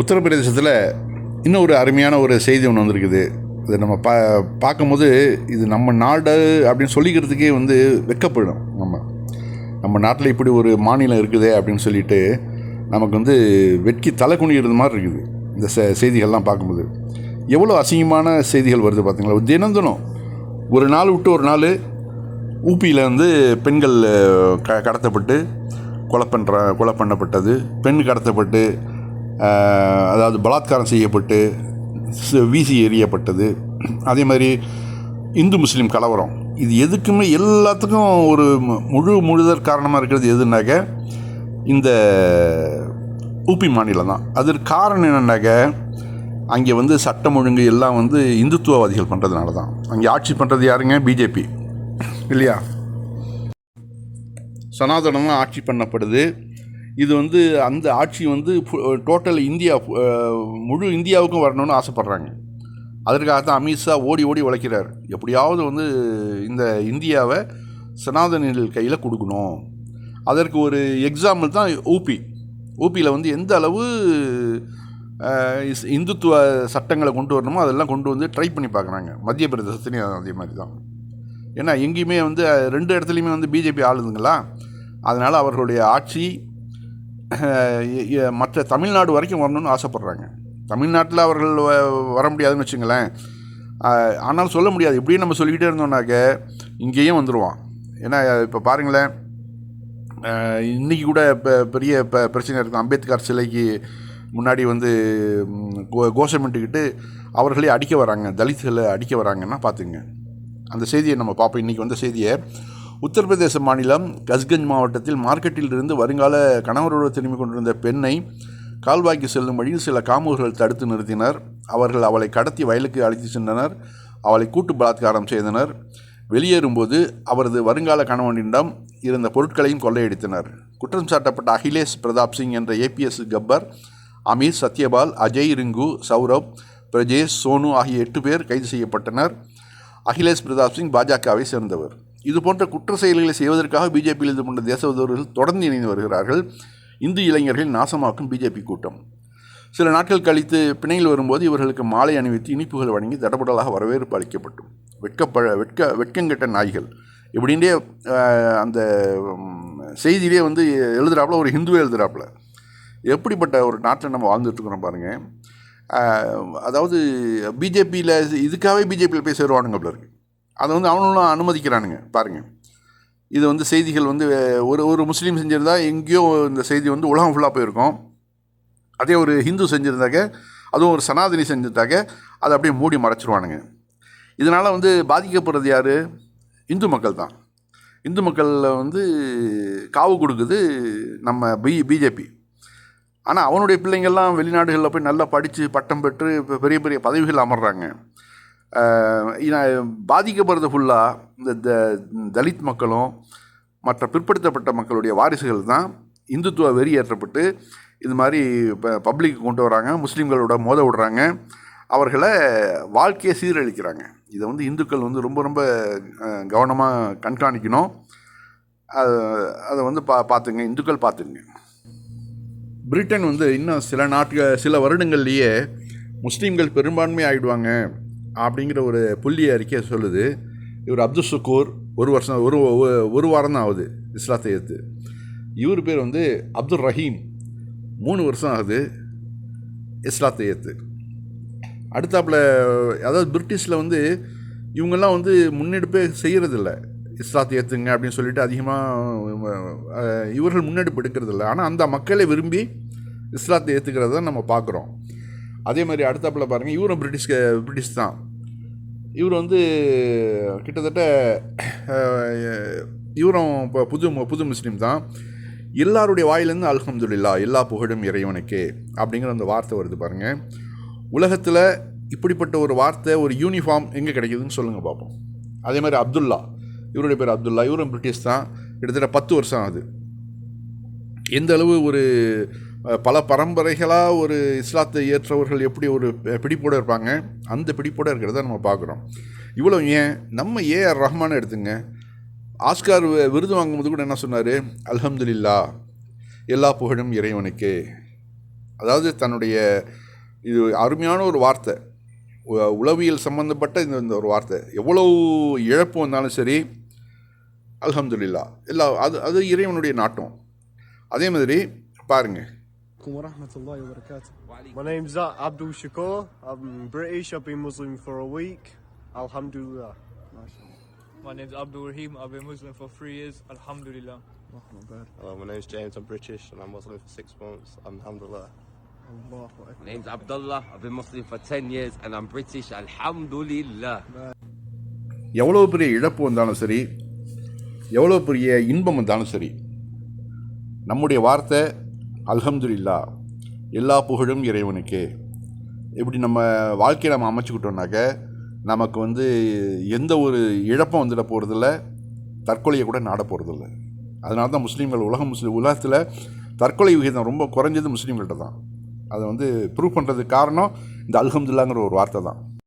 உத்தரப்பிரதேசத்தில் இன்னும் ஒரு அருமையான ஒரு செய்தி ஒன்று வந்திருக்குது. இதை நம்ம பா பார்க்கும்போது இது நம்ம நாடு அப்படின்னு சொல்லிக்கிறதுக்கே வந்து வெக்கப்படும் நம்ம. நம்ம நாட்டில் இப்படி ஒரு மாநிலம் இருக்குதே அப்படின்னு சொல்லிட்டு நமக்கு வந்து வெட்கி தலை குனிகிறது மாதிரி இருக்குது இந்த செ செய்திகள்லாம் பார்க்கும்போது. எவ்வளோ அசிங்கமான செய்திகள் வருது பார்த்தீங்களா தினம் தினம் ஒரு நாள் விட்டு ஒரு நாள் ஊபியில் வந்து பெண்கள் க கடத்தப்பட்டு கொலை பண்ணுற கொலை பண்ணப்பட்டது பெண் கடத்தப்பட்டு அதாவது பலாத்காரம் செய்யப்பட்டு வீசி எறியப்பட்டது. அதே மாதிரி இந்து முஸ்லீம் கலவரம். இது எதுக்குமே எல்லாத்துக்கும் ஒரு மு- முழு முழுதற் காரணமாக இருக்கிறது எதுனாக்க இந்த ஊபி மாநிலம் தான். அதற்கு காரணம் என்னன்னாக்க அங்கே வந்து சட்டம் ஒழுங்கு எல்லாம் வந்து இந்துத்துவவாதிகள் பண்ணுறதுனால தான். அங்கே ஆட்சி பண்ணுறது யாருங்க? பிஜேபி இல்லையா? சனாதனமாக ஆட்சி பண்ணப்படுது. இது வந்து அந்த ஆட்சி வந்து டோட்டல் இந்தியா முழு இந்தியாவுக்கும் வரணும்னு ஆசைப்பட்றாங்க. அதற்காக தான் அமித்ஷா ஓடி ஓடி உழைக்கிறார். எப்படியாவது வந்து இந்த இந்தியாவை சனாதனிகள் கையில் கொடுக்கணும். அதற்கு ஒரு எக்ஸாம்பிள் தான் ஊபி ஊபியில் வந்து எந்த அளவு இந்துத்துவ சட்டங்களை கொண்டு வரணுமோ அதெல்லாம் கொண்டு வந்து ட்ரை பண்ணி பார்க்குறாங்க. மத்திய பிரதேசத்துலேயும் அதே மாதிரி தான். ஏன்னா எங்கேயுமே வந்து ரெண்டு இடத்துலையுமே வந்து பிஜேபி ஆளுதுங்களா? அதனால் அவர்களுடைய ஆட்சி மற்ற தமிழ்நாடு வரைக்கும் வரணும்னு ஆசைப்பட்றாங்க. தமிழ்நாட்டில் அவர்கள் வ- வர முடியாதுன்னு வச்சுங்களேன். ஆனாலும் ஆனால் சொல்ல முடியாது. இப்படியே நம்ம சொல்லிக்கிட்டே இருந்தோம்னாக்க இங்கேயும் வந்துடுவான் ஏன்னா இப்போ பாருங்களேன். இன்றைக்கி கூட இப்போ பெரிய இப்போ பிரச்சனை இருக்குது அம்பேத்கர் சிலைக்கு முன்னாடி வந்து கோ கோஷமிட்டுக்கிட்டு அவர்களே அடிக்க வராங்க. தலித்துகளை அடிக்க வராங்கன்னா பார்த்துங்க அந்த செய்தியை நம்ம பார்ப்போம் இன்றைக்கி வந்த செய்தியை உத்தரப்பிரதேச மாநிலம் கஸ்கஞ்ச் மாவட்டத்தில் மார்க்கெட்டில் இருந்து வருங்கால கணவரோடு திரும்பிக் கொண்டிருந்த பெண்ணை கால்வாய்க்கு செல்லும் வழியில் சில காமூர்கள் தடுத்து நிறுத்தினர். அவர்கள் அவளை கடத்தி வயலுக்கு அழைத்து சென்றனர். அவளை கூட்டு பலாத்காரம் செய்தனர். வெளியேறும்போது அவரது வருங்கால கணவனிடம் இருந்த பொருட்களையும் கொள்ளையடித்தனர். குற்றம் சாட்டப்பட்ட அகிலேஷ் பிரதாப் சிங் என்ற ஏபிஎஸ் கப்பர் அமீர் சத்யபால் அஜய் ரிங்கு சௌரவ் பிரஜேஷ் சோனு ஆகிய எட்டு பேர் கைது செய்யப்பட்டனர். அகிலேஷ் பிரதாப் சிங் பாஜகவை சேர்ந்தவர். இது போன்ற குற்ற செயல்களை செய்வதற்காக பிஜேபியில் இது போன்ற தேசவிரோதிகள் தொடர்ந்து இணைந்து வருகிறார்கள். இந்து இளைஞர்கள் நாசமாக்கும் பிஜேபி கூட்டம். சில நாட்கள் கழித்து பிணையில் வரும்போது இவர்களுக்கு மாலை அணிவித்து இனிப்புகள் வழங்கி தடபடலாக வரவேற்பு அளிக்கப்பட்டும் வெட்கப்ப வெட்க வெட்கங்கெட்ட நாய்கள். இப்படின்றே அந்த செய்தியிலே வந்து எழுதுகிறாப்புல ஒரு ஹிந்துவே எழுதுறாப்புல. எப்படிப்பட்ட ஒரு நாட்டில் நம்ம வாழ்ந்துட்டுருக்குறோம் பாருங்கள் அதாவது பிஜேபியில் இதுக்காகவே பிஜேபியில் போய் சேருவானுங்க அப்படி இருக்குது அதை வந்து அவனும் அனுமதிக்கிறானுங்க. பாருங்கள் இது வந்து செய்திகள் வந்து ஒரு ஒரு முஸ்லீம் செஞ்சிருந்தா எங்கேயோ இந்த செய்தி வந்து உலகம் ஃபுல்லாக போயிருக்கும். அதே ஒரு ஹிந்து செஞ்சுருந்தாக்க அதுவும் ஒரு சனாதனி செஞ்சுட்டாக்க அதை அப்படியே மூடி மறைச்சிருவானுங்க. இதனால் வந்து பாதிக்கப்படுறது யார்? இந்து மக்கள் தான். இந்து மக்களில் வந்து காவு கொடுக்குது நம்ம பி பிஜேபி. ஆனால் அவனுடைய பிள்ளைங்கள்லாம் வெளிநாடுகளில் போய் நல்லா படித்து பட்டம் பெற்று இப்போ பெரிய பெரிய பதவிகள் அமர்றாங்க. பாதிக்கப்படுறது ஃபுல்லாக இந்த த- தலித் மக்களும் மற்ற பிற்படுத்தப்பட்ட மக்களுடைய வாரிசுகள் தான் இந்துத்துவ வெறி ஏற்றப்பட்டு இது மாதிரி இப்போ பப்ளிக் கொண்டு வராங்க முஸ்லீம்களோட மோத விடுறாங்க. அவர்களை வாழ்க்கையை சீரழிக்கிறாங்க. இதை வந்து இந்துக்கள் வந்து ரொம்ப ரொம்ப கவனமாக கண்காணிக்கணும். அது- அதை வந்து பா பார்த்துங்க இந்துக்கள் பார்த்துங்க பிரிட்டன் வந்து இன்னும் சில நாட்கள் சில வருடங்கள்லேயே முஸ்லீம்கள் பெரும்பான்மை ஆகிடுவாங்க அப்படிங்கிற ஒரு புள்ளி அறிக்கை சொல்லுது. இவர் அப்துல் சுக்கூர் ஒரு வருஷம் ஒரு ஒரு- வாரம் தான் ஆகுது இஸ்லாத்தை ஏற்று இவர் பேர் வந்து அப்துல் ரஹீம். மூணு வருஷம் ஆகுது இஸ்லாத்தை ஏற்று அடுத்தாப்பில் அதாவது பிரிட்டிஷில் வந்து இவங்கெல்லாம் வந்து முன்னெடுப்பே செய்கிறதில்ல இஸ்லாத்தை ஏற்றுங்க அப்படின்னு சொல்லிட்டு அதிகமாக இவர்கள் முன்னெடுப்பு எடுக்கிறதில்ல. ஆனால் அந்த மக்களை விரும்பி இஸ்லாத்தை ஏற்றுக்கிறத நம்ம பார்க்குறோம். அதே மாதிரி அடுத்தாப்பில் பாருங்கள் இவரும் பிரிட்டிஷ்க பிரிட்டிஷ் தான். இவர் வந்து கிட்டத்தட்ட இவரும் இப்போ புது புது முஸ்லீம் தான். எல்லாருடைய வாயிலேருந்து அல்ஹம்துல்லா எல்லா புகழும் இறைவனுக்கே அப்படிங்கிற அந்த வார்த்தை வருது பாருங்கள் உலகத்தில் இப்படிப்பட்ட ஒரு வார்த்தை ஒரு யூனிஃபார்ம் எங்கே கிடைக்குதுன்னு சொல்லுங்கள் பார்ப்போம் அதே மாதிரி அப்துல்லா இவருடைய பேர் அப்துல்லா. இவரும் பிரிட்டிஷ் தான். கிட்டத்தட்ட பத்து வருஷம் ஆகுது. எந்த அளவு ஒரு பல பரம்பரைகளாக ஒரு இஸ்லாத்தை ஏற்றவர்கள் எப்படி ஒரு பிடிப்போடு இருப்பாங்க? அந்த பிடிப்போடு இருக்கிறத நம்ம பார்க்குறோம். இவ்வளோ ஏன்? நம்ம ஏஆர் ரஹ்மான் எடுத்துங்க. ஆஸ்கார் வி- விருது வாங்கும்போது கூட என்ன சொன்னார்? அல்ஹம்துலில்லா எல்லா புகழும் இறைவனுக்கே. அதாவது தன்னுடைய இது அருமையான ஒரு வார்த்தை. உளவியல் சம்மந்தப்பட்ட இந்த இந்த ஒரு வார்த்தை. எவ்வளவு இழப்பு வந்தாலும் சரி அல்ஹம்துல்லா எல்லா அது அது இறைவனுடைய நாட்டம். அதே மாதிரி பாருங்கள் alaikum wa rahmatullahi wa barakatuh. My name's Abdul Shakur. I'm British. I've been Muslim for a week. Alhamdulillah. My name's Abdul Rahim. I've been Muslim for three years. Alhamdulillah. Hello, my name's James. I'm British and I'm Muslim for six months. Alhamdulillah. My My name's Abdullah. I've been Muslim for 10 years and I'm British. Alhamdulillah. எவ்வளோ பெரிய இழப்பு வந்தாலும் சரி எவ்வளோ பெரிய இன்பம் வந்தாலும் சரி நம்முடைய வார்த்தை அல்ஹம்துல்லா எல்லா புகழும் இறைவனுக்கே. இப்படி நம்ம வாழ்க்கையை நம்ம அமைச்சுக்கிட்டோம்னாக்க நமக்கு வந்து எந்த ஒரு இழப்பும் வந்துட போகிறதில்ல தற்கொலையை கூட நாட போகிறதில்ல அதனால தான் முஸ்லீம்கள் உலகம் முஸ்லீம் உலகத்தில் தற்கொலை விகிதம் ரொம்ப குறைஞ்சது முஸ்லீம்கள்ட்ட தான். அதை வந்து ப்ரூவ் பண்ணுறதுக்கு காரணம் இந்த அல்ஹம்துல்லாங்கிற ஒரு வார்த்தை தான்.